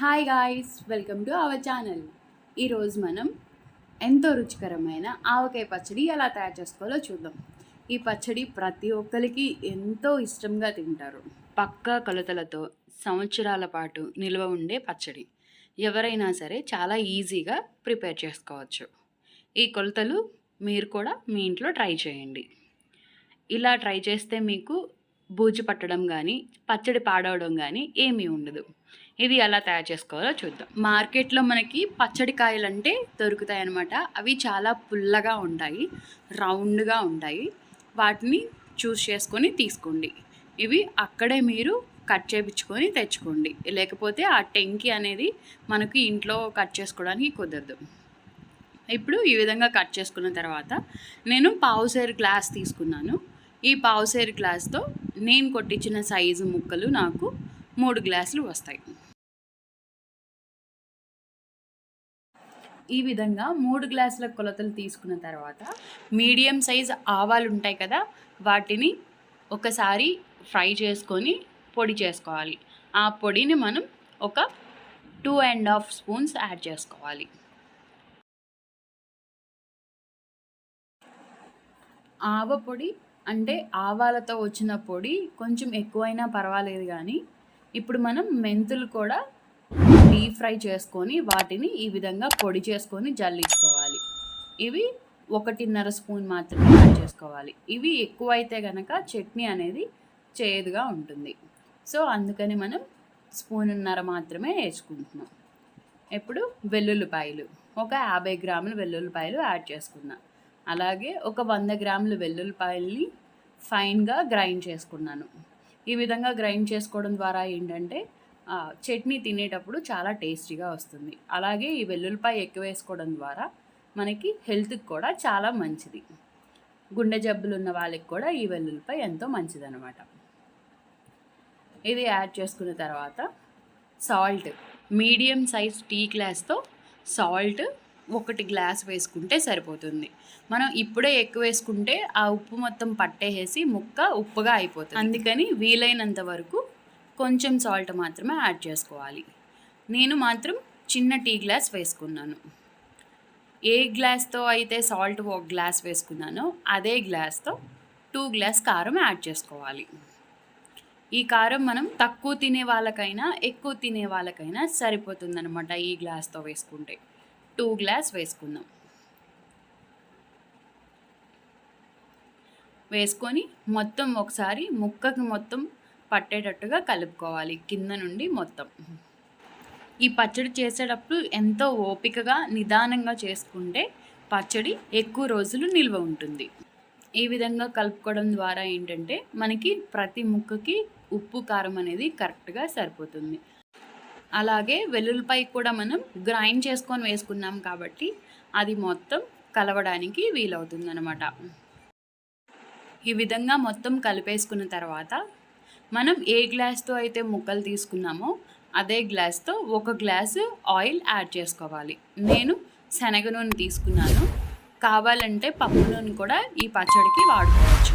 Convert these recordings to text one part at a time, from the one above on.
Hi guys welcome to our channel ఈరోజు మనం ఎంతో రుచికరమైన ఆవకాయ పచ్చడి ఎలా తయారు చేసుకోవాలో చూద్దాం. ఈ పచ్చడి ప్రతి ఒక్కరికి ఎంతో ఇష్టంగా తింటారు. పక్క కొలతలతో సంవత్సరాల పాటు నిల్వ ఉండే పచ్చడి. ఎవరైనా సరే చాలా ఈజీగా ప్రిపేర్ చేసుకోవచ్చు. ఈ కొలతలు మీరు కూడా మీ ఇంట్లో ట్రై చేయండి. ఇలా ట్రై చేస్తే మీకు బూజు పట్టడం కానీ పచ్చడి పాడవడం కానీ ఏమీ ఉండదు. ఇది ఎలా తయారు చేసుకోవాలో చూద్దాం. మార్కెట్లో మనకి పచ్చడి కాయలు అంటే దొరుకుతాయి అన్నమాట అవి చాలా పుల్లగా ఉంటాయి రౌండ్గా ఉంటాయి. వాటిని చూస్ చేసుకొని తీసుకోండి. ఇవి అక్కడే మీరు కట్ చేయించుకొని తెచ్చుకోండి. లేకపోతే ఆ టెంకి అనేది మనకి ఇంట్లో కట్ చేసుకోవడానికి కుదరదు. ఇప్పుడు ఈ విధంగా కట్ చేసుకున్న తర్వాత నేను పావుసేరు గ్లాస్ తీసుకున్నాను. ఈ పావుసేరు గ్లాస్తో నేను కొట్టించిన సైజు ముక్కలు నాకు మూడు గ్లాసులు వస్తాయి. ఈ విధంగా మూడు గ్లాసుల కొలతలు తీసుకున్న తర్వాత మీడియం సైజ్ ఆవాలు ఉంటాయి కదా వాటిని ఒకసారి ఫ్రై చేసుకొని పొడి చేసుకోవాలి. ఆ పొడిని మనం ఒక two and half spoons add చేసుకోవాలి. ఆవ పొడి అంటే ఆవాలతో వచ్చిన పొడి కొంచెం ఎక్కువైనా పర్వాలేదు కానీ ఇప్పుడు మనం మెంతులు కూడా డీప్ ఫ్రై చేసుకొని వాటిని ఈ విధంగా పొడి చేసుకొని జల్లించుకోవాలి. ఇవి ఒకటిన్నర స్పూన్ మాత్రమే యాడ్ చేసుకోవాలి. ఇవి ఎక్కువైతే కనుక చట్నీ అనేది చేదుగా ఉంటుంది. సో అందుకని మనం స్పూన్నర మాత్రమే వేసుకుంటున్నాం. ఇప్పుడు వెల్లుల్లిపాయలు. ఒక యాభై గ్రాముల వెల్లుల్లిపాయలు యాడ్ చేసుకున్నాం అలాగే ఒక వంద గ్రాముల వెల్లుల్లిపాయల్ని ఫైన్గా గ్రైండ్ చేసుకున్నాను. ఈ విధంగా గ్రైండ్ చేసుకోవడం ద్వారా ఏంటంటే చట్నీ తినేటప్పుడు చాలా టేస్టీగా వస్తుంది. అలాగే ఈ వెల్లుల్లిపాయ ఎక్కువ వేసుకోవడం ద్వారా మనకి హెల్త్కి కూడా చాలా మంచిది. గుండె జబ్బులు ఉన్న వాళ్ళకి కూడా ఈ వెల్లుల్లిపాయ ఎంతో మంచిదనమాట ఇది యాడ్ చేసుకున్న తర్వాత సాల్ట్ మీడియం సైజ్ టీ గ్లాస్తో సాల్ట్ ఒకటి గ్లాస్ వేసుకుంటే సరిపోతుంది. మనం ఇప్పుడే ఎక్కువ వేసుకుంటే ఆ ఉప్పు మొత్తం పట్టేసి ముక్క ఉప్పుగా అయిపోతుంది. అందుకని వీలైనంత వరకు కొంచెం సాల్ట్ మాత్రమే యాడ్ చేసుకోవాలి. నేను మాత్రం చిన్న టీ గ్లాస్ వేసుకున్నాను. ఏ గ్లాస్తో అయితే సాల్ట్ ఒక గ్లాస్ వేసుకున్నానో అదే గ్లాస్తో టూ గ్లాస్ కారం యాడ్ చేసుకోవాలి. ఈ కారం మనం తక్కువ తినే వాళ్ళకైనా ఎక్కువ తినే వాళ్ళకైనా సరిపోతుందన్నమాట ఈ గ్లాస్తో వేసుకుంటే. టూ గ్లాస్ వేసుకుందాం. వేసుకొని మొత్తం ఒకసారి ముక్కకి మొత్తం పట్టేటట్టుగా కలుపుకోవాలి కింద నుండి మొత్తం. ఈ పచ్చడి చేసేటప్పుడు ఎంతో ఓపికగా నిదానంగా చేసుకుంటే పచ్చడి ఎక్కువ రోజులు నిల్వ ఉంటుంది. ఈ విధంగా కలుపుకోవడం ద్వారా ఏంటంటే మనకి ప్రతి ముక్కకి ఉప్పు కారం అనేది కరెక్ట్గా సరిపోతుంది. అలాగే వెల్లుల్లిపాయ కూడా మనం గ్రైండ్ చేసుకొని వేసుకున్నాం కాబట్టి అది మొత్తం కలవడానికి వీలవుతుంది అనమాట ఈ విధంగా మొత్తం కలిపేసుకున్న తర్వాత మనం ఏ గ్లాస్తో అయితే ముక్కలు తీసుకున్నామో అదే గ్లాస్తో ఒక గ్లాసు ఆయిల్ యాడ్ చేసుకోవాలి. నేను శనగ నూనె తీసుకున్నాను. కావాలంటే పప్పు నూనె కూడా ఈ పచ్చడికి వాడుకోవచ్చు.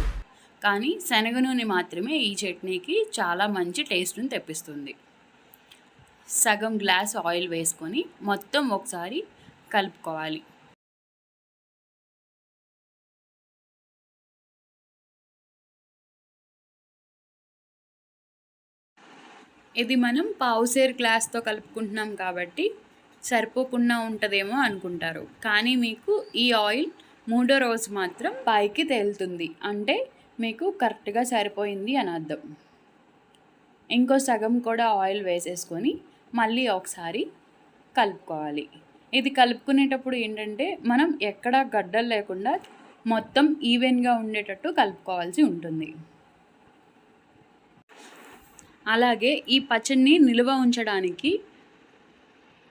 కానీ శనగ నూనె మాత్రమే ఈ చట్నీకి చాలా మంచి టేస్ట్ని తెప్పిస్తుంది. సగం గ్లాస్ ఆయిల్ వేసుకొని మొత్తం ఒకసారి కలుపుకోవాలి. ఇది మనం పావుసేరు గ్లాస్తో కలుపుకుంటున్నాం కాబట్టి సరిపోకుండా ఉంటుందేమో అనుకుంటారు. కానీ మీకు ఈ ఆయిల్ మూడో రోజు మాత్రం పైకి తేలుతుంది. అంటే మీకు కరెక్ట్గా సరిపోయింది అని అర్థం. ఇంకో సగం కూడా ఆయిల్ వేసేసుకొని మళ్ళీ ఒకసారి కలుపుకోవాలి. ఇది కలుపుకునేటప్పుడు ఏంటంటే మనం ఎక్కడా గడ్డలు లేకుండా మొత్తం ఈవెన్గా ఉండేటట్టు కలుపుకోవాల్సి ఉంటుంది. అలాగే ఈ పచ్చడిని నిల్వ ఉంచడానికి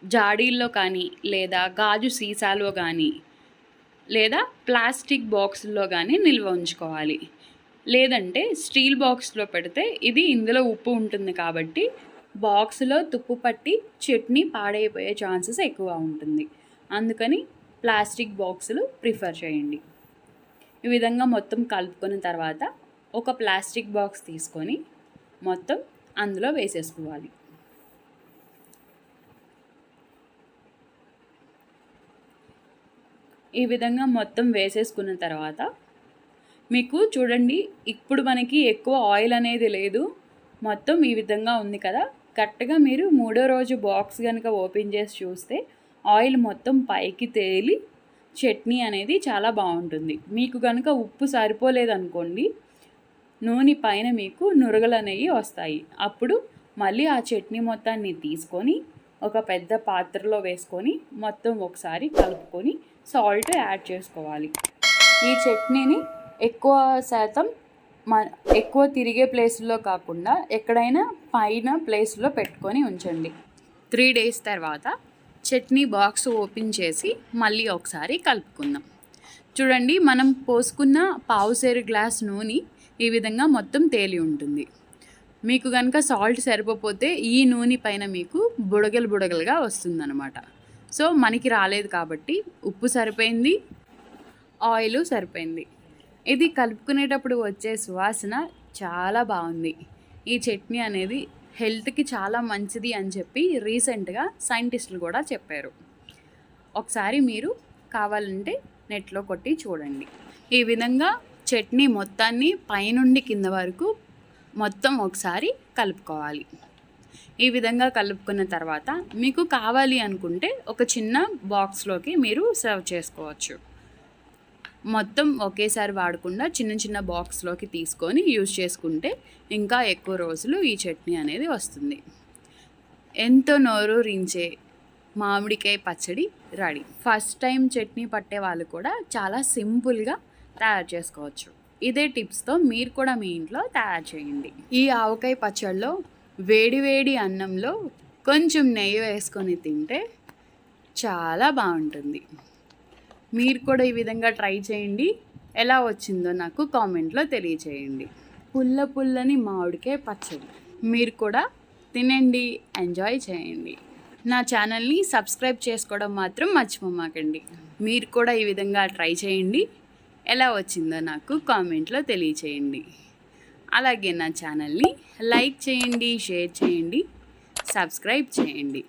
జాడీల్లో కానీ లేదా గాజు సీసాలో కానీ లేదా ప్లాస్టిక్ బాక్సుల్లో కానీ నిల్వ ఉంచుకోవాలి. లేదంటే స్టీల్ బాక్స్లో పెడితే ఇది ఇందులో ఉప్పు ఉంటుంది కాబట్టి బాక్స్లో తుప్పు పట్టి చట్నీ పాడైపోయే ఛాన్సెస్ ఎక్కువ ఉంటుంది. అందుకని ప్లాస్టిక్ బాక్సులు ప్రిఫర్ చేయండి. ఈ విధంగా మొత్తం కలుపుకున్న తర్వాత ఒక ప్లాస్టిక్ బాక్స్ తీసుకొని మొత్తం అందులో వేసేసుకోవాలి. ఈ విధంగా మొత్తం వేసేసుకున్న తర్వాత మీకు చూడండి ఇప్పుడు మనకి ఎక్కువ ఆయిల్ అనేది లేదు. మొత్తం ఈ విధంగా ఉంది కదా. కరెక్ట్గా మీరు మూడో రోజు బాక్స్ కనుక ఓపెన్ చేసి చూస్తే ఆయిల్ మొత్తం పైకి తేలి చట్నీ అనేది చాలా బాగుంటుంది. మీకు కనుక ఉప్పు సరిపోలేదనుకోండి నూనె పైన మీకు నురగలు అనేవి వస్తాయి. అప్పుడు మళ్ళీ ఆ చట్నీ మొత్తాన్ని తీసుకొని ఒక పెద్ద పాత్రలో వేసుకొని మొత్తం ఒకసారి కలుపుకొని సాల్ట్ యాడ్ చేసుకోవాలి. ఈ చట్నీని ఎక్కువ శాతం మ ఎక్కువ తిరిగే ప్లేస్లో కాకుండా ఎక్కడైనా పైన ప్లేస్లో పెట్టుకొని ఉంచండి. త్రీ డేస్ తర్వాత చట్నీ బాక్స్ ఓపెన్ చేసి మళ్ళీ ఒకసారి కలుపుకుందాం. చూడండి మనం పోసుకున్న పావుసేరు గ్లాస్ నూనె ఈ విధంగా మొత్తం తేలి ఉంటుంది. మీకు కనుక సాల్ట్ సరిపోతే ఈ నూనె పైన మీకు బుడగలు బుడగలుగా వస్తుందన్నమాట. సో మనకి రాలేదు కాబట్టి ఉప్పు సరిపోయింది ఆయిల్ సరిపోయింది. ఇది కలుపుకునేటప్పుడు వచ్చే సువాసన చాలా బాగుంది. ఈ చట్నీ అనేది హెల్త్కి చాలా మంచిది అని చెప్పి రీసెంట్గా సైంటిస్టులు కూడా చెప్పారు. ఒకసారి మీరు కావాలంటే నెట్లో కొట్టి చూడండి. ఈ విధంగా చట్నీ మొత్తాన్ని పైనుండి కింద వరకు మొత్తం ఒకసారి కలుపుకోవాలి. ఈ విధంగా కలుపుకున్న తర్వాత మీకు కావాలి అనుకుంటే ఒక చిన్న బాక్స్లోకి మీరు సర్వ్ చేసుకోవచ్చు. మొత్తం ఒకేసారి వాడకుండా చిన్న చిన్న బాక్స్లోకి తీసుకొని యూజ్ చేసుకుంటే ఇంకా ఎక్కువ రోజులు ఈ చట్నీ అనేది వస్తుంది. ఎంతో నోరు రించే మామిడికాయ పచ్చడి రెడీ. ఫస్ట్ టైం చట్నీ పట్టే వాళ్ళు కూడా చాలా సింపుల్గా తయారు చేసుకోవచ్చు. ఇదే టిప్స్తో మీరు కూడా మీ ఇంట్లో తయారు చేయండి. ఈ ఆవకాయ పచ్చడిలో వేడివేడి అన్నంలో కొంచెం నెయ్యి వేసుకొని తింటే చాలా బాగుంటుంది. మీరు కూడా ఈ విధంగా ట్రై చేయండి. ఎలా వచ్చిందో నాకు కామెంట్లో తెలియచేయండి. పుల్ల పుల్లని మామిడికాయ పచ్చడి. మీరు కూడా తినండి ఎంజాయ్ చేయండి. నా ఛానల్ని సబ్స్క్రైబ్ చేసుకోవడం మాత్రం మర్చిపోమాకండి. మీరు కూడా ఈ విధంగా ట్రై చేయండి. ఎలా వచ్చిందో నాకు కామెంట్లో తెలియచేయండి. అలాగే నా ఛానల్ని లైక్ చేయండి షేర్ చేయండి సబ్స్క్రైబ్ చేయండి.